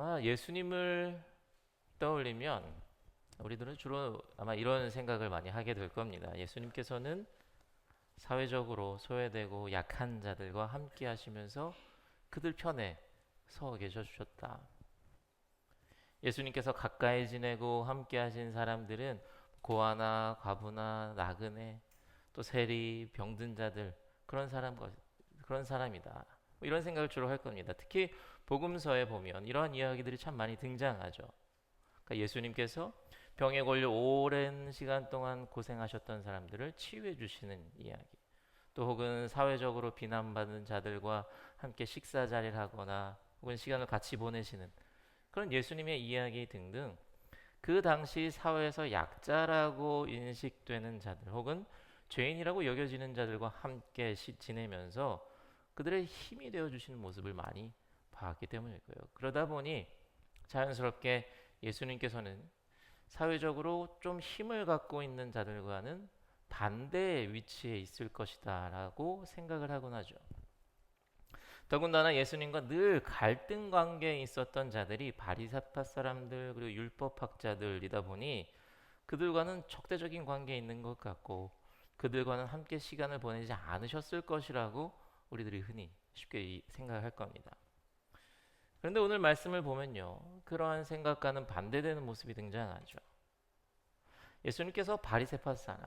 아마 예수님을 떠올리면 우리들은 주로 아마 이런 생각을 많이 하게 될 겁니다. 예수님께서는 사회적으로 소외되고 약한 자들과 함께 하시면서 그들 편에 서 계셔 주셨다. 예수님께서 가까이 지내고 함께 하신 사람들은 고아나 과부나 나그네 또 세리 병든 자들 그런 사람 그런 사람이다. 뭐 이런 생각을 주로 할 겁니다. 특히 복음서에 보면 이러한 이야기들이 참 많이 등장하죠. 그러니까 예수님께서 병에 걸려 오랜 시간 동안 고생하셨던 사람들을 치유해 주시는 이야기. 또 혹은 사회적으로 비난받는 자들과 함께 식사 자리를 하거나 혹은 시간을 같이 보내시는 그런 예수님의 이야기 등등 그 당시 사회에서 약자라고 인식되는 자들 혹은 죄인이라고 여겨지는 자들과 함께 지내면서 그들의 힘이 되어 주시는 모습을 많이 봤기 때문일 거예요. 그러다 보니 자연스럽게 예수님께서는 사회적으로 좀 힘을 갖고 있는 자들과는 반대의 위치에 있을 것이다라고 생각을 하곤 하죠. 더군다나 예수님과 늘 갈등 관계에 있었던 자들이 바리사파 사람들 그리고 율법학자들이다 보니 그들과는 적대적인 관계에 있는 것 같고 그들과는 함께 시간을 보내지 않으셨을 것이라고 우리들이 흔히 쉽게 생각할 겁니다. 그런데 오늘 말씀을 보면요. 그러한 생각과는 반대되는 모습이 등장하죠. 예수님께서 바리세파 사람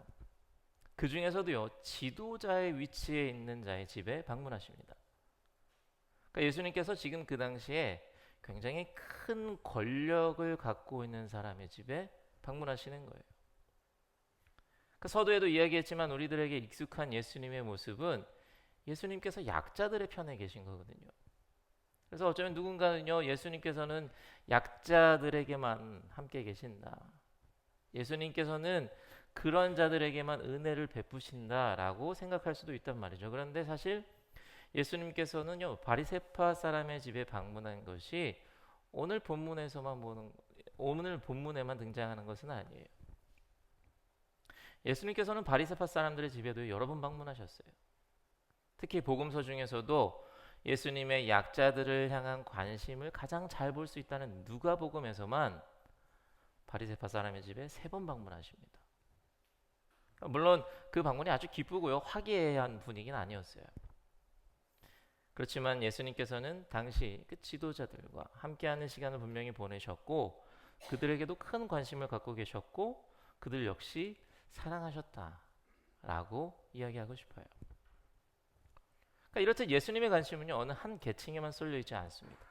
그 중에서도요. 지도자의 위치에 있는 자의 집에 방문하십니다. 그러니까 예수님께서 지금 그 당시에 굉장히 큰 권력을 갖고 있는 사람의 집에 방문하시는 거예요. 그 서두에도 이야기했지만 우리들에게 익숙한 예수님의 모습은 예수님께서 약자들의 편에 계신 거거든요. 그래서 어쩌면 누군가는요, 예수님께서는 약자들에게만 함께 계신다. 예수님께서는 그런 자들에게만 은혜를 베푸신다라고 생각할 수도 있단 말이죠. 그런데 사실 예수님께서는요, 바리세파 사람의 집에 방문한 것이 오늘 본문에서만 보는 오늘 본문에만 등장하는 것은 아니에요. 예수님께서는 바리세파 사람들의 집에도 여러 번 방문하셨어요. 특히 복음서 중에서도 예수님의 약자들을 향한 관심을 가장 잘 볼 수 있다는 누가복음에서만 바리새파 사람의 집에 세 번 방문하십니다. 물론 그 방문이 아주 기쁘고요 화기애애한 분위기는 아니었어요. 그렇지만 예수님께서는 당시 그 지도자들과 함께하는 시간을 분명히 보내셨고 그들에게도 큰 관심을 갖고 계셨고 그들 역시 사랑하셨다라고 이야기하고 싶어요. 그러니까 이렇듯 예수님의 관심은요 어느 한 계층에만 쏠려 있지 않습니다.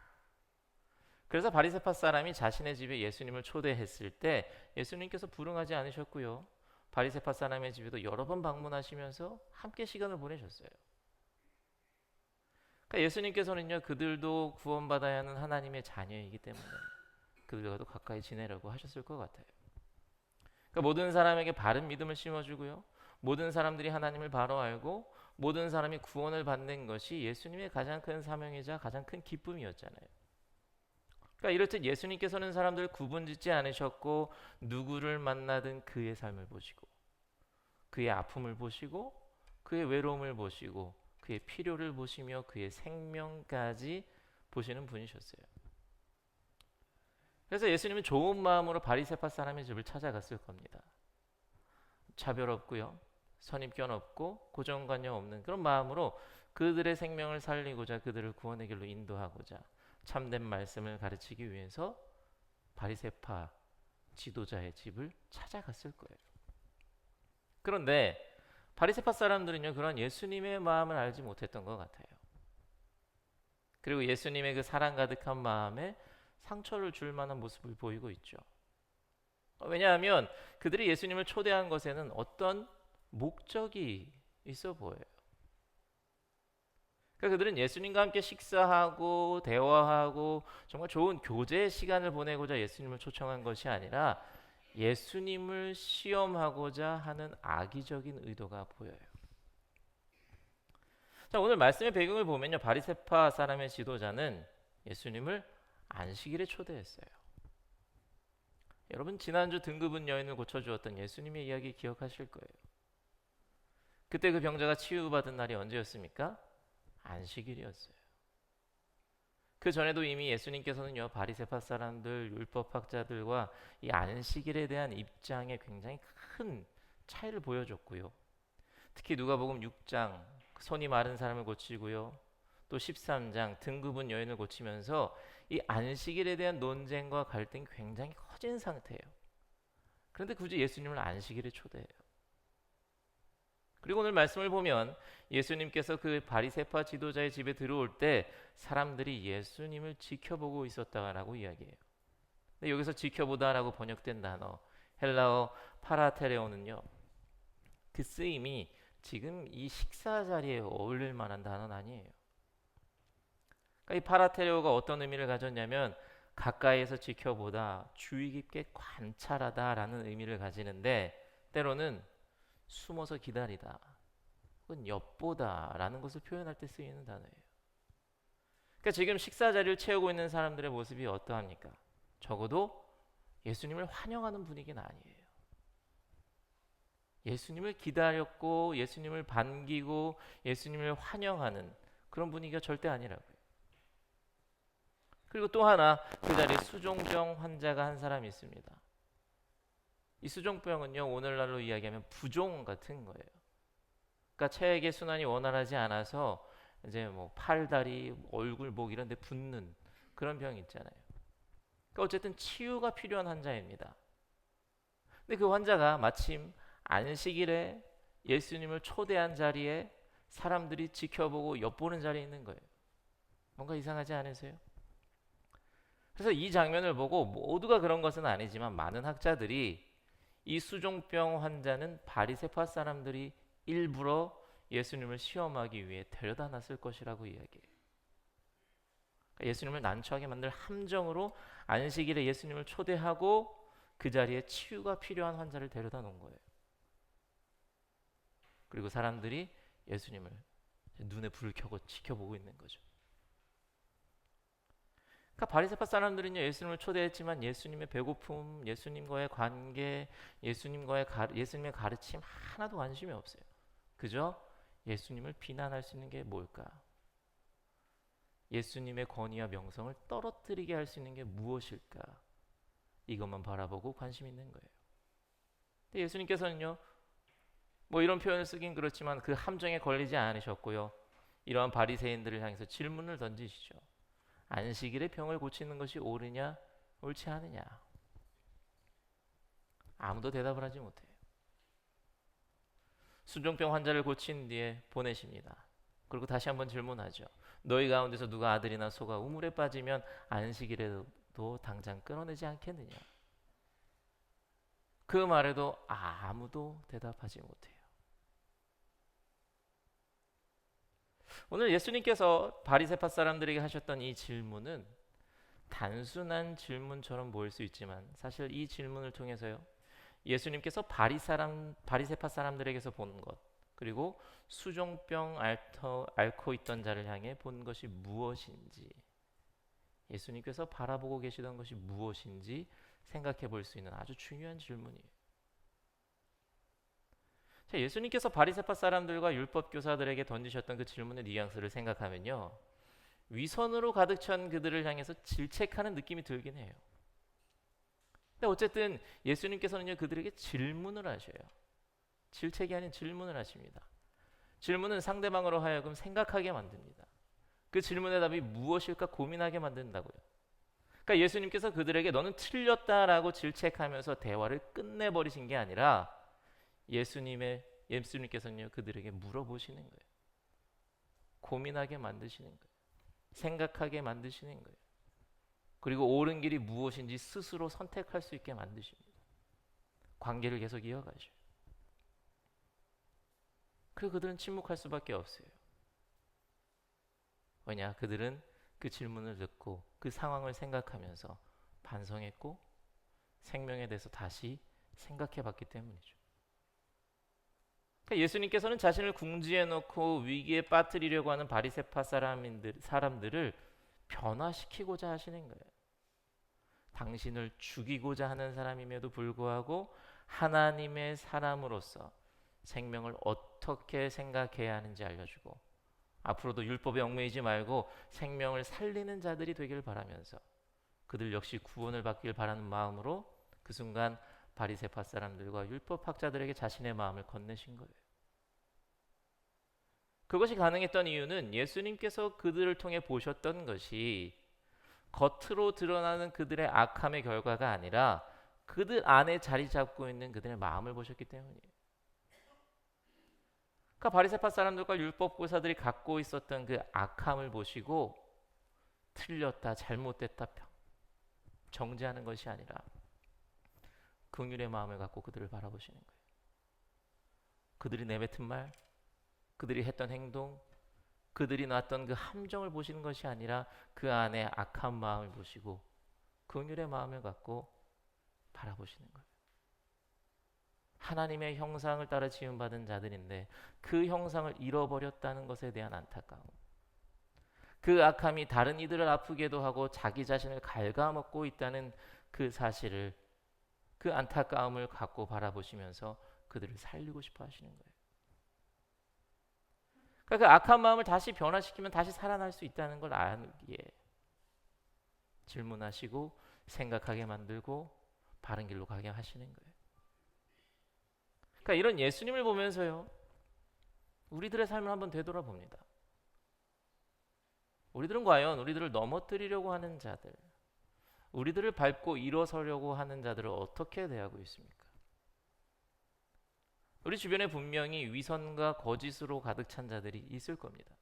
그래서 바리새파 사람이 자신의 집에 예수님을 초대했을 때 예수님께서 불응하지 않으셨고요. 바리새파 사람의 집에도 여러 번 방문하시면서 함께 시간을 보내셨어요. 그러니까 예수님께서는요 그들도 구원받아야 하는 하나님의 자녀이기 때문에 그들과도 가까이 지내려고 하셨을 것 같아요. 그러니까 모든 사람에게 바른 믿음을 심어주고요. 모든 사람들이 하나님을 바로 알고 모든 사람이 구원을 받는 것이 예수님의 가장 큰 사명이자 가장 큰 기쁨이었잖아요. 그러니까 이렇듯 예수님께서는 사람들 구분짓지 않으셨고 누구를 만나든 그의 삶을 보시고 그의 아픔을 보시고 그의 외로움을 보시고 그의 필요를 보시며 그의 생명까지 보시는 분이셨어요. 그래서 예수님은 좋은 마음으로 바리새파 사람의 집을 찾아갔을 겁니다. 차별 없고요. 선입견 없고 고정관념 없는 그런 마음으로 그들의 생명을 살리고자 그들을 구원의 길로 인도하고자 참된 말씀을 가르치기 위해서 바리세파 지도자의 집을 찾아갔을 거예요. 그런데 바리세파 사람들은요 그런 예수님의 마음을 알지 못했던 것 같아요. 그리고 예수님의 그 사랑 가득한 마음에 상처를 줄 만한 모습을 보이고 있죠. 왜냐하면 그들이 예수님을 초대한 것에는 어떤 목적이 있어 보여요. 그러니까 그들은 예수님과 함께 식사하고 대화하고 정말 좋은 교제 시간을 보내고자 예수님을 초청한 것이 아니라 예수님을 시험하고자 하는 악의적인 의도가 보여요. 자, 오늘 말씀의 배경을 보면요. 바리세파 사람의 지도자는 예수님을 안식일에 초대했어요. 여러분 지난주 등급은 여인을 고쳐 주었던 예수님의 이야기 기억하실 거예요. 그때 그 병자가 치유받은 날이 언제였습니까? 안식일이었어요. 그 전에도 이미 예수님께서는요 바리새파 사람들 율법 학자들과 이 안식일에 대한 입장에 굉장히 큰 차이를 보여줬고요. 특히 누가복음 6장 손이 마른 사람을 고치고요. 또 13장 등급은 여인을 고치면서 이 안식일에 대한 논쟁과 갈등이 굉장히 커진 상태예요. 그런데 굳이 예수님을 안식일에 초대해요. 그리고 오늘 말씀을 보면 예수님께서 그 바리새파 지도자의 집에 들어올 때 사람들이 예수님을 지켜보고 있었다라고 이야기해요. 근데 여기서 지켜보다라고 번역된 단어 헬라어 파라테레오는요. 그 쓰임이 지금 이 식사 자리에 어울릴 만한 단어는 아니에요. 그러니까 이 파라테레오가 어떤 의미를 가졌냐면 가까이에서 지켜보다 주의 깊게 관찰하다라는 의미를 가지는데 때로는 숨어서 기다리다 혹은 엿보다라는 것을 표현할 때 쓰이는 단어예요. 그러니까 지금 식사 자리를 채우고 있는 사람들의 모습이 어떠합니까? 적어도 예수님을 환영하는 분위기는 아니에요. 예수님을 기다렸고 예수님을 반기고 예수님을 환영하는 그런 분위기가 절대 아니라고요. 그리고 또 하나 그 자리에 수종병 환자가 한 사람이 있습니다. 이 수종병은요 오늘날로 이야기하면 부종 같은 거예요. 그러니까 체액의 순환이 원활하지 않아서 이제 뭐 팔, 다리, 얼굴, 목 이런 데 붓는 그런 병이 있잖아요. 그러니까 어쨌든 치유가 필요한 환자입니다. 근데 그 환자가 마침 안식일에 예수님을 초대한 자리에 사람들이 지켜보고 엿보는 자리에 있는 거예요. 뭔가 이상하지 않으세요? 그래서 이 장면을 보고 모두가 그런 것은 아니지만 많은 학자들이 이 수종병 환자는 바리세파 사람들이 일부러 예수님을 시험하기 위해 데려다 놨을 것이라고 이야기해요. 그러니까 예수님을 난처하게 만들 함정으로 안식일에 예수님을 초대하고 그 자리에 치유가 필요한 환자를 데려다 놓은 거예요. 그리고 사람들이 예수님을 눈에 불을 켜고 지켜보고 있는 거죠. 그러니까 바리새파 사람들은요 예수님을 초대했지만 예수님의 배고픔, 예수님과의 관계, 예수님과의 가, 예수님의 가르침 하나도 관심이 없어요. 그저 예수님을 비난할 수 있는 게 뭘까? 예수님의 권위와 명성을 떨어뜨리게 할 수 있는 게 무엇일까? 이것만 바라보고 관심 있는 거예요. 근데 예수님께서는요, 뭐 이런 표현을 쓰긴 그렇지만 그 함정에 걸리지 않으셨고요. 이러한 바리새인들을 향해서 질문을 던지시죠. 안식일에 병을 고치는 것이 옳으냐, 옳지 않으냐? 아무도 대답을 하지 못해요. 수종병 환자를 고친 뒤에 보내십니다. 그리고 다시 한번 질문하죠. 너희 가운데서 누가 아들이나 소가 우물에 빠지면 안식일에도 당장 끊어내지 않겠느냐? 그 말에도 아무도 대답하지 못해요. 오늘 예수님께서 바리새파 사람들에게 하셨던 이 질문은 단순한 질문처럼 보일 수 있지만 사실 이 질문을 통해서요. 예수님께서 바리 사람 바리새파 사람들에게서 본 것, 그리고 수종병 앓터, 앓고 있던 자를 향해 본 것이 무엇인지 예수님께서 바라보고 계시던 것이 무엇인지 생각해 볼 수 있는 아주 중요한 질문이에요. 자, 예수님께서 바리새파 사람들과 율법 교사들에게 던지셨던 그 질문의 뉘앙스를 생각하면요. 위선으로 가득 찬 그들을 향해서 질책하는 느낌이 들긴 해요. 근데 어쨌든 예수님께서는요 그들에게 질문을 하셔요. 질책이 아닌 질문을 하십니다. 질문은 상대방으로 하여금 생각하게 만듭니다. 그 질문의 답이 무엇일까 고민하게 만든다고요. 그러니까 예수님께서 그들에게 너는 틀렸다라고 질책하면서 대화를 끝내버리신 게 아니라 예수님의 예수님께서는요 그들에게 물어보시는 거예요. 고민하게 만드시는 거예요. 생각하게 만드시는 거예요. 그리고 옳은 길이 무엇인지 스스로 선택할 수 있게 만드십니다. 관계를 계속 이어가죠. 그리고 그들은 침묵할 수밖에 없어요. 왜냐? 그들은 그 질문을 듣고 그 상황을 생각하면서 반성했고 생명에 대해서 다시 생각해 봤기 때문이죠. 그러니까 예수님께서는 자신을 궁지에 놓고 위기에 빠뜨리려고 하는 바리새파 사람들, 사람들을 변화시키고자 하시는 거예요. 당신을 죽이고자 하는 사람임에도 불구하고 하나님의 사람으로서 생명을 어떻게 생각해야 하는지 알려주고 앞으로도 율법에 얽매이지 말고 생명을 살리는 자들이 되길 바라면서 그들 역시 구원을 받길 바라는 마음으로 그 순간 바리새파 사람들과 율법 학자들에게 자신의 마음을 건네신 거예요. 그것이 가능했던 이유는 예수님께서 그들을 통해 보셨던 것이 겉으로 드러나는 그들의 악함의 결과가 아니라 그들 안에 자리 잡고 있는 그들의 마음을 보셨기 때문이에요. 그러니까 바리새파 사람들과 율법 교사들이 갖고 있었던 그 악함을 보시고 틀렸다, 잘못됐다 정죄하는 것이 아니라 긍휼의 마음을 갖고 그들을 바라보시는 거예요. 그들이 내뱉은 말, 그들이 했던 행동, 그들이 놨던 그 함정을 보시는 것이 아니라 그 안에 악한 마음을 보시고 긍휼의 마음을 갖고 바라보시는 거예요. 하나님의 형상을 따라 지음받은 자들인데 그 형상을 잃어버렸다는 것에 대한 안타까움. 그 악함이 다른 이들을 아프게도 하고 자기 자신을 갉아먹고 있다는 그 사실을 그 안타까움을 갖고 바라보시면서 그들을 살리고 싶어 하시는 거예요. 그러니까 그 악한 마음을 다시 변화시키면 다시 살아날 수 있다는 걸 아기에 질문하시고 생각하게 만들고 바른 길로 가게 하시는 거예요. 그러니까 이런 예수님을 보면서요. 우리들의 삶을 한번 되돌아봅니다. 우리들은 과연 우리들을 넘어뜨리려고 하는 자들, 우리들을 밟고 일어서려고 하는 자들을 어떻게 대하고 있습니까? 우리 주변에 분명히 위선과 거짓으로 가득 찬 자들이 있을 겁니다.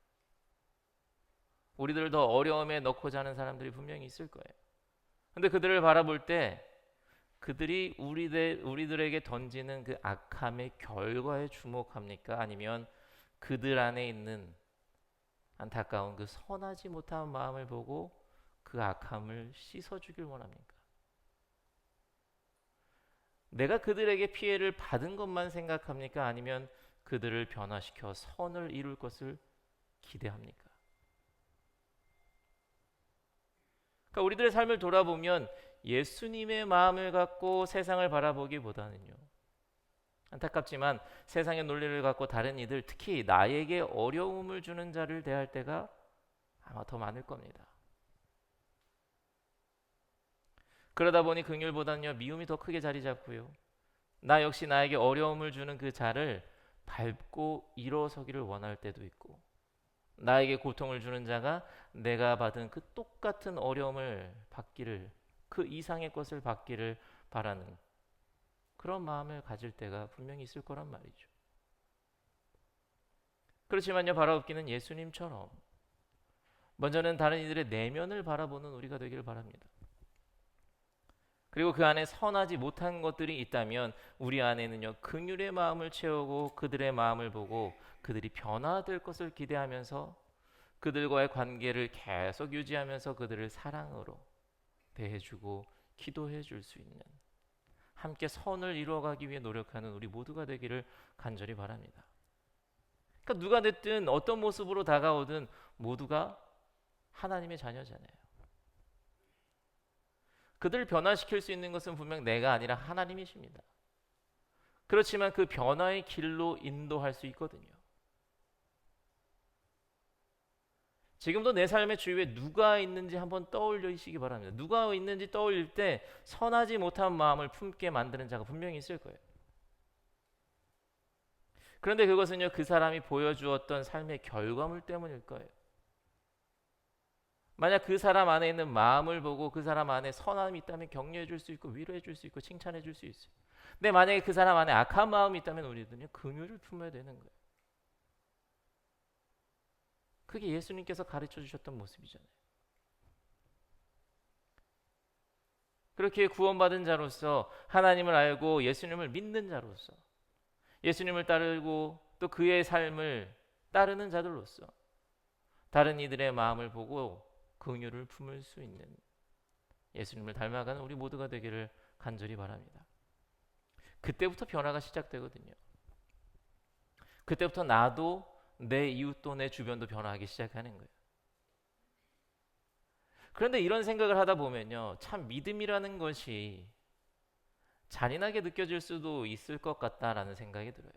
우리들을 더 어려움에 넣고자 하는 사람들이 분명히 있을 거예요. 근데 그들을 바라볼 때 그들이 우리들, 우리들에게 던지는 그 악함의 결과에 주목합니까? 아니면 그들 안에 있는 안타까운 그 선하지 못한 마음을 보고 그 악함을 씻어주길 원합니까? 내가 그들에게 피해를 받은 것만 생각합니까? 아니면 그들을 변화시켜 선을 이룰 것을 기대합니까? 그러니까 우리들의 삶을 돌아보면 예수님의 마음을 갖고 세상을 바라보기보다는요. 안타깝지만 세상의 논리를 갖고 다른 이들 특히 나에게 어려움을 주는 자를 대할 때가 아마 더 많을 겁니다. 그러다 보니 긍휼보다는요 미움이 더 크게 자리 잡고요. 나 역시 나에게 어려움을 주는 그 자를 밟고 일어서기를 원할 때도 있고 나에게 고통을 주는 자가 내가 받은 그 똑같은 어려움을 받기를 그 이상의 것을 받기를 바라는 그런 마음을 가질 때가 분명히 있을 거란 말이죠. 그렇지만요, 바라옵기는 예수님처럼 먼저는 다른 이들의 내면을 바라보는 우리가 되기를 바랍니다. 그리고 그 안에 선하지 못한 것들이 있다면 우리 안에는요 긍휼의 마음을 채우고 그들의 마음을 보고 그들이 변화될 것을 기대하면서 그들과의 관계를 계속 유지하면서 그들을 사랑으로 대해주고 기도해 줄 수 있는 함께 선을 이루어가기 위해 노력하는 우리 모두가 되기를 간절히 바랍니다. 그러니까 누가 됐든 어떤 모습으로 다가오든 모두가 하나님의 자녀잖아요. 그들을 변화시킬 수 있는 것은 분명 내가 아니라 하나님이십니다. 그렇지만 그 변화의 길로 인도할 수 있거든요. 지금도 내 삶의 주위에 누가 있는지 한번 떠올리시기 바랍니다. 누가 있는지 떠올릴 때 선하지 못한 마음을 품게 만드는 자가 분명히 있을 거예요. 그런데 그것은요, 그 사람이 보여주었던 삶의 결과물 때문일 거예요. 만약 그 사람 안에 있는 마음을 보고 그 사람 안에 선함이 있다면 격려해 줄 수 있고 위로해 줄 수 있고 칭찬해 줄 수 있어요. 근데 만약에 그 사람 안에 악한 마음이 있다면 우리들은요, 긍휼을 품어야 되는 거예요. 그게 예수님께서 가르쳐 주셨던 모습이잖아요. 그렇게 구원받은 자로서 하나님을 알고 예수님을 믿는 자로서 예수님을 따르고 또 그의 삶을 따르는 자들로서 다른 이들의 마음을 보고 긍휼을 품을 수 있는 예수님을 닮아가는 우리 모두가 되기를 간절히 바랍니다. 그때부터 변화가 시작되거든요. 그때부터 나도 내 이웃도 내 주변도 변화하기 시작하는 거예요. 그런데 이런 생각을 하다 보면요. 참 믿음이라는 것이 잔인하게 느껴질 수도 있을 것 같다라는 생각이 들어요.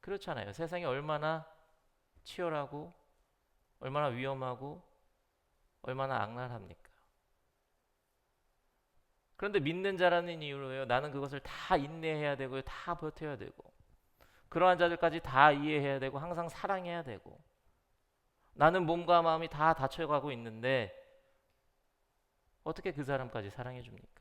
그렇잖아요. 세상이 얼마나 치열하고 얼마나 위험하고 얼마나 악랄합니까? 그런데 믿는 자라는 이유로요. 나는 그것을 다 인내해야 되고요. 다 버텨야 되고 그러한 자들까지 다 이해해야 되고 항상 사랑해야 되고 나는 몸과 마음이 다 다쳐가고 있는데 어떻게 그 사람까지 사랑해 줍니까?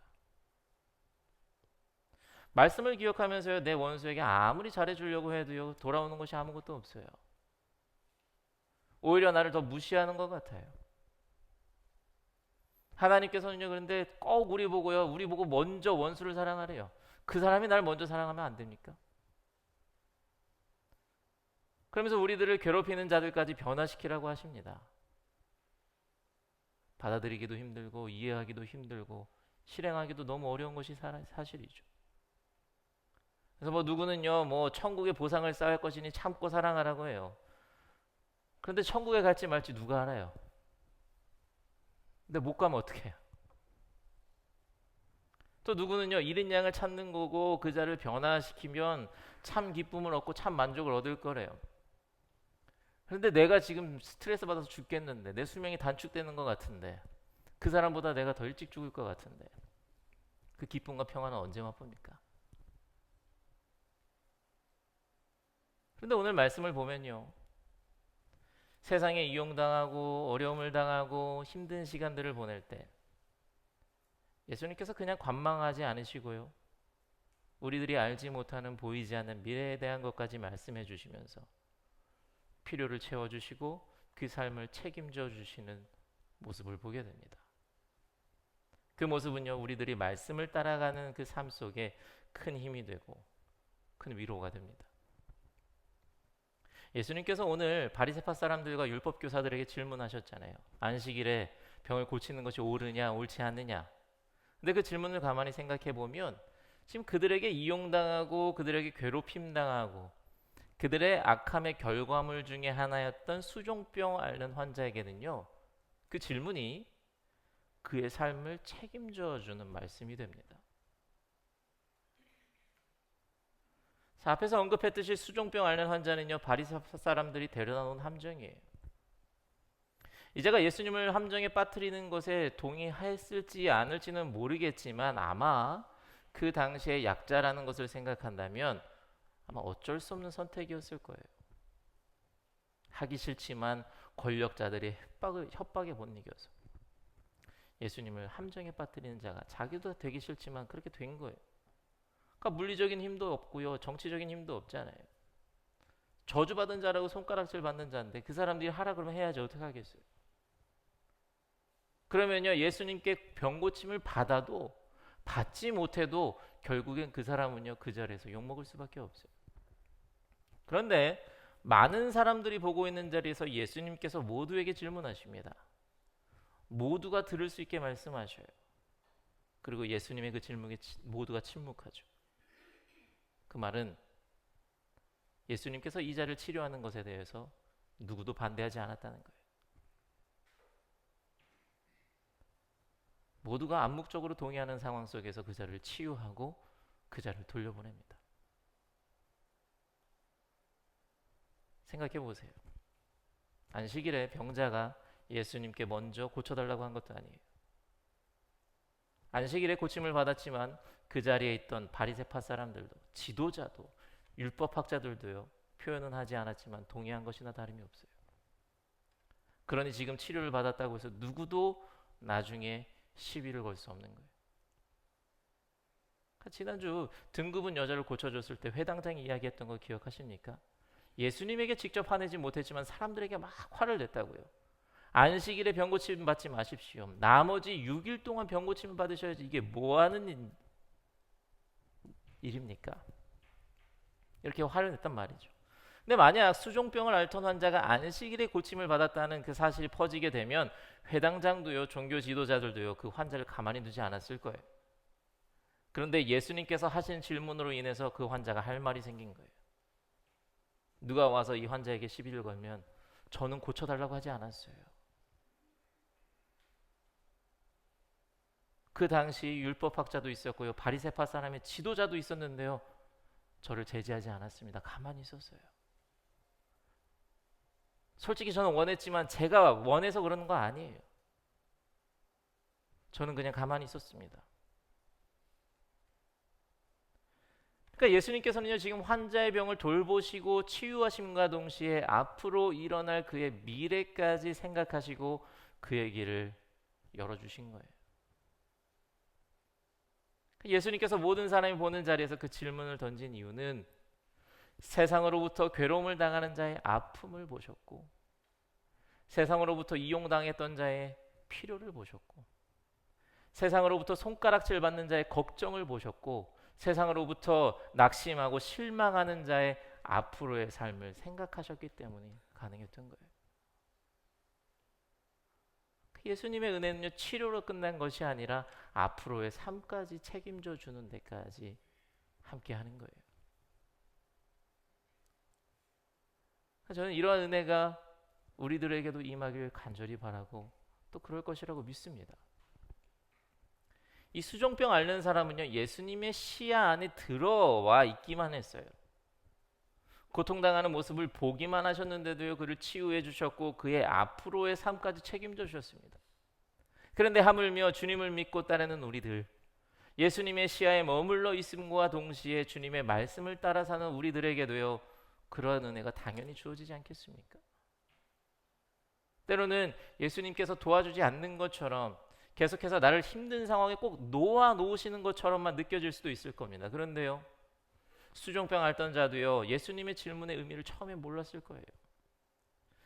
말씀을 기억하면서요. 내 원수에게 아무리 잘해 주려고 해도요. 돌아오는 것이 아무것도 없어요. 오히려 나를 더 무시하는 것 같아요. 하나님께서는요. 그런데 꼭 우리 보고요. 우리 보고 먼저 원수를 사랑하래요. 그 사람이 날 먼저 사랑하면 안 됩니까? 그러면서 우리들을 괴롭히는 자들까지 변화시키라고 하십니다. 받아들이기도 힘들고 이해하기도 힘들고 실행하기도 너무 어려운 것이 사, 사실이죠. 그래서 뭐 누구는요, 뭐 천국의 보상을 쌓을 것이니 참고 사랑하라고 해요. 그런데 천국에 갈지 말지 누가 알아요? 근데 못 가면 어떻게 해요? 또 누구는요, 잃은 양을 찾는 거고 그 자를 변화시키면 참 기쁨을 얻고 참 만족을 얻을 거래요. 그런데 내가 지금 스트레스 받아서 죽겠는데 내 수명이 단축되는 것 같은데 그 사람보다 내가 더 일찍 죽을 것 같은데 그 기쁨과 평안은 언제 맛봅니까? 그런데 오늘 말씀을 보면요. 세상에 이용당하고 어려움을 당하고 힘든 시간들을 보낼 때 예수님께서 그냥 관망하지 않으시고요. 우리들이 알지 못하는 보이지 않는 미래에 대한 것까지 말씀해 주시면서 필요를 채워 주시고 그 삶을 책임져 주시는 모습을 보게 됩니다. 그 모습은요, 우리들이 말씀을 따라가는 그 삶 속에 큰 힘이 되고 큰 위로가 됩니다. 예수님께서 오늘 바리새파 사람들과 율법 교사들에게 질문하셨잖아요. 안식일에 병을 고치는 것이 옳으냐, 옳지 않느냐. 근데 그 질문을 가만히 생각해 보면 지금 그들에게 이용당하고 그들에게 괴롭힘 당하고 그들의 악함의 결과물 중에 하나였던 수종병 앓는 환자에게는요. 그 질문이 그의 삶을 책임져 주는 말씀이 됩니다. 자, 앞에서 언급했듯이 수종병 앓는 환자는요. 바리사 사람들이 데려다 놓은 함정이에요. 이제가 예수님을 함정에 빠뜨리는 것에 동의했을지 않을지는 모르겠지만 아마 그 당시에 약자라는 것을 생각한다면 아마 어쩔 수 없는 선택이었을 거예요. 하기 싫지만 권력자들의 협박을, 협박에 못 이겨서 예수님을 함정에 빠뜨리는 자가 자기도 되기 싫지만 그렇게 된 거예요. 그러니까 물리적인 힘도 없고요. 정치적인 힘도 없잖아요. 저주받은 자라고 손가락질 받는 자인데 그 사람들이 하라 그러면 해야지 어떻게 하겠어요. 그러면요. 예수님께 병 고침을 받아도 받지 못해도 결국엔 그 사람은요. 그 자리에서 욕 먹을 수밖에 없어요. 그런데 많은 사람들이 보고 있는 자리에서 예수님께서 모두에게 질문하십니다. 모두가 들을 수 있게 말씀하셔요. 그리고 예수님의 그 질문에 모두가 침묵하죠. 그 말은 예수님께서 이 자를 치료하는 것에 대해서 누구도 반대하지 않았다는 거예요. 모두가 암묵적으로 동의하는 상황 속에서 그 자를 치유하고 그 자를 돌려보냅니다. 생각해 보세요. 안식일에 병자가 예수님께 먼저 고쳐달라고 한 것도 아니에요. 안식일에 고침을 받았지만 그 자리에 있던 바리새파 사람들도 지도자도 율법 학자들도요 표현은 하지 않았지만 동의한 것이나 다름이 없어요. 그러니 지금 치료를 받았다고 해서 누구도 나중에 시비를 걸 수 없는 거예요. 그러니까 지난주 등급은 여자를 고쳐줬을 때 회당장이 이야기했던 거 기억하십니까? 예수님에게 직접 화내지 못했지만 사람들에게 막 화를 냈다고요. 안식일에 병고침 받지 마십시오. 나머지 6일 동안 병고침을 받으셔야지 이게 뭐 하는 일입니까? 이렇게 화를 냈단 말이죠. 근데 만약 수종병을 앓던 환자가 안식일에 고침을 받았다는 그 사실이 퍼지게 되면 회당장도요, 종교 지도자들도요, 그 환자를 가만히 두지 않았을 거예요. 그런데 예수님께서 하신 질문으로 인해서 그 환자가 할 말이 생긴 거예요. 누가 와서 이 환자에게 시비를 걸면 저는 고쳐달라고 하지 않았어요. 그 당시 율법학자도 있었고요. 바리새파 사람의 지도자도 있었는데요. 저를 제지하지 않았습니다. 가만히 있었어요. 솔직히 저는 원했지만 제가 원해서 그러는 거 아니에요. 저는 그냥 가만히 있었습니다. 그러니까 예수님께서는요 지금 환자의 병을 돌보시고 치유하심과 동시에 앞으로 일어날 그의 미래까지 생각하시고 그의 길을 열어주신 거예요. 예수님께서 모든 사람이 보는 자리에서 그 질문을 던진 이유는 세상으로부터 괴로움을 당하는 자의 아픔을 보셨고 세상으로부터 이용당했던 자의 필요를 보셨고 세상으로부터 손가락질 받는 자의 걱정을 보셨고 세상으로부터 낙심하고 실망하는 자의 앞으로의 삶을 생각하셨기 때문에 가능했던 거예요. 예수님의 은혜는요 치료로 끝난 것이 아니라 앞으로의 삶까지 책임져 주는 데까지 함께 하는 거예요. 저는 이러한 은혜가 우리들에게도 임하길 간절히 바라고 또 그럴 것이라고 믿습니다. 이 수종병 앓는 사람은요 예수님의 시야 안에 들어와 있기만 했어요. 고통당하는 모습을 보기만 하셨는데도요 그를 치유해 주셨고 그의 앞으로의 삶까지 책임져 주셨습니다. 그런데 하물며 주님을 믿고 따르는 우리들 예수님의 시야에 머물러 있음과 동시에 주님의 말씀을 따라 사는 우리들에게도요 그러한 은혜가 당연히 주어지지 않겠습니까? 때로는 예수님께서 도와주지 않는 것처럼 계속해서 나를 힘든 상황에 꼭 놓아 놓으시는 것처럼만 느껴질 수도 있을 겁니다. 그런데요. 수종병 앓던 자도요. 예수님의 질문의 의미를 처음에 몰랐을 거예요.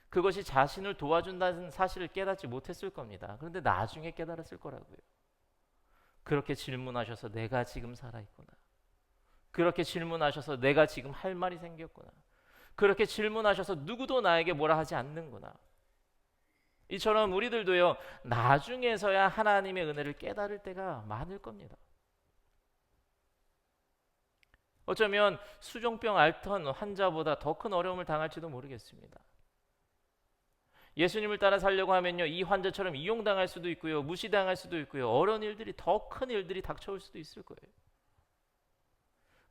그것이 자신을 도와준다는 사실을 깨닫지 못했을 겁니다. 그런데 나중에 깨달았을 거라고요. 그렇게 질문하셔서 내가 지금 살아있구나. 그렇게 질문하셔서 내가 지금 할 말이 생겼구나. 그렇게 질문하셔서 누구도 나에게 뭐라 하지 않는구나. 이처럼 우리들도요, 나중에서야 하나님의 은혜를 깨달을 때가 많을 겁니다. 어쩌면 수종병 앓던 환자보다 더 큰 어려움을 당할지도 모르겠습니다. 예수님을 따라 살려고 하면요, 이 환자처럼 이용당할 수도 있고요, 무시당할 수도 있고요, 어려운 일들이 더 큰 일들이 닥쳐올 수도 있을 거예요.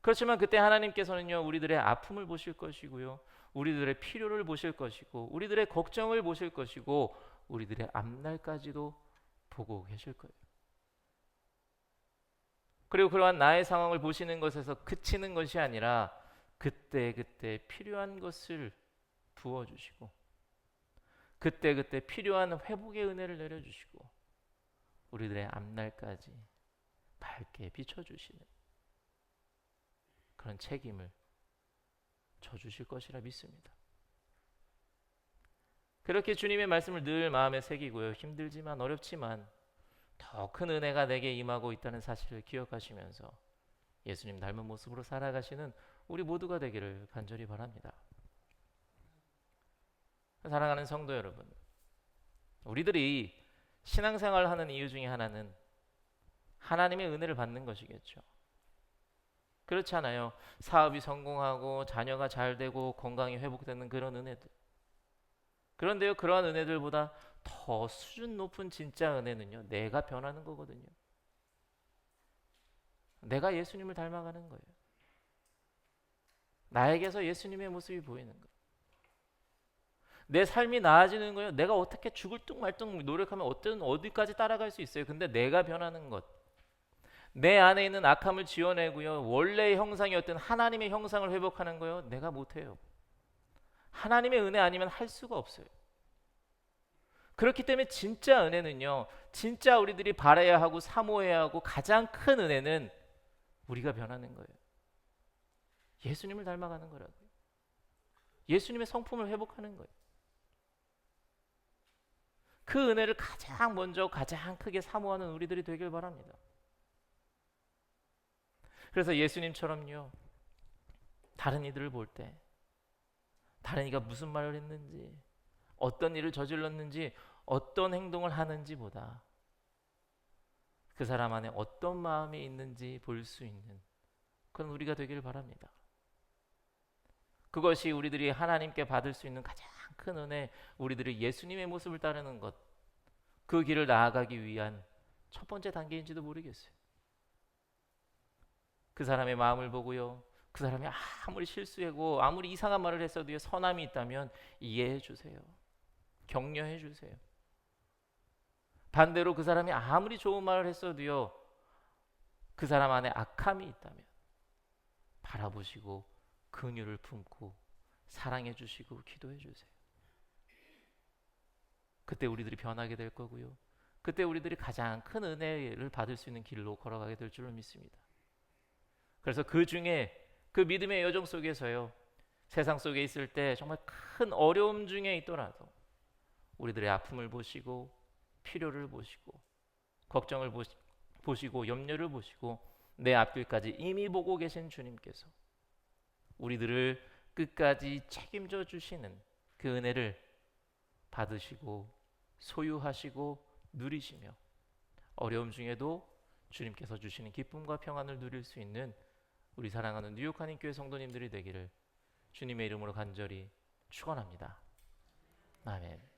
그렇지만 그때 하나님께서는요, 우리들의 아픔을 보실 것이고요, 우리들의 필요를 보실 것이고, 우리들의 걱정을 보실 것이고, 우리들의 앞날까지도 보고 계실 거예요. 그리고 그러한 나의 상황을 보시는 것에서 그치는 것이 아니라 그때 그때 필요한 것을 부어 주시고 그때 그때 필요한 회복의 은혜를 내려 주시고 우리들의 앞날까지 밝게 비춰 주시는 그런 책임을 져 주실 것이라 믿습니다. 그렇게 주님의 말씀을 늘 마음에 새기고요. 힘들지만 어렵지만 더 큰 은혜가 내게 임하고 있다는 사실을 기억하시면서 예수님 닮은 모습으로 살아가시는 우리 모두가 되기를 간절히 바랍니다. 사랑하는 성도 여러분, 우리들이 신앙생활을 하는 이유 중에 하나는 하나님의 은혜를 받는 것이겠죠. 그렇지 않아요. 사업이 성공하고 자녀가 잘 되고 건강이 회복되는 그런 은혜들. 그런데요, 그러한 은혜들보다 더 수준 높은 진짜 은혜는요, 내가 변하는 거거든요. 내가 예수님을 닮아가는 거예요. 나에게서 예수님의 모습이 보이는 거예요. 내 삶이 나아지는 거예요. 내가 어떻게 죽을 뚝 말뚝 노력하면 어떤 어디까지 따라갈 수 있어요. 근데 내가 변하는 것. 내 안에 있는 악함을 지워내고요. 원래의 형상이었던 하나님의 형상을 회복하는 거요. 내가 못해요. 하나님의 은혜 아니면 할 수가 없어요. 그렇기 때문에 진짜 은혜는요, 진짜 우리들이 바라야 하고 사모해야 하고 가장 큰 은혜는 우리가 변하는 거예요. 예수님을 닮아가는 거라고요. 예수님의 성품을 회복하는 거예요. 그 은혜를 가장 먼저 가장 크게 사모하는 우리들이 되길 바랍니다. 그래서 예수님처럼요, 다른 이들을 볼 때 다른 이가 무슨 말을 했는지, 어떤 일을 저질렀는지, 어떤 행동을 하는지보다 그 사람 안에 어떤 마음이 있는지 볼 수 있는 그런 우리가 되기를 바랍니다. 그것이 우리들이 하나님께 받을 수 있는 가장 큰 은혜, 우리들이 예수님의 모습을 따르는 것, 그 길을 나아가기 위한 첫 번째 단계인지도 모르겠어요. 그 사람의 마음을 보고요, 그 사람이 아무리 실수하고 아무리 이상한 말을 했어도요 선함이 있다면 이해해 주세요. 격려해 주세요. 반대로 그 사람이 아무리 좋은 말을 했어도요 그 사람 안에 악함이 있다면 바라보시고 긍휼을 품고 사랑해 주시고 기도해 주세요. 그때 우리들이 변하게 될 거고요. 그때 우리들이 가장 큰 은혜를 받을 수 있는 길로 걸어가게 될 줄로 믿습니다. 그래서 그 중에 그 믿음의 여정 속에서요. 세상 속에 있을 때 정말 큰 어려움 중에 있더라도 우리들의 아픔을 보시고 필요를 보시고 걱정을 보시, 보시고 염려를 보시고 내 앞길까지 이미 보고 계신 주님께서 우리들을 끝까지 책임져 주시는 그 은혜를 받으시고 소유하시고 누리시며 어려움 중에도 주님께서 주시는 기쁨과 평안을 누릴 수 있는 우리 사랑하는 뉴욕 한인교회 성도님들이 되기를 주님의 이름으로 간절히 축원합니다. 아멘.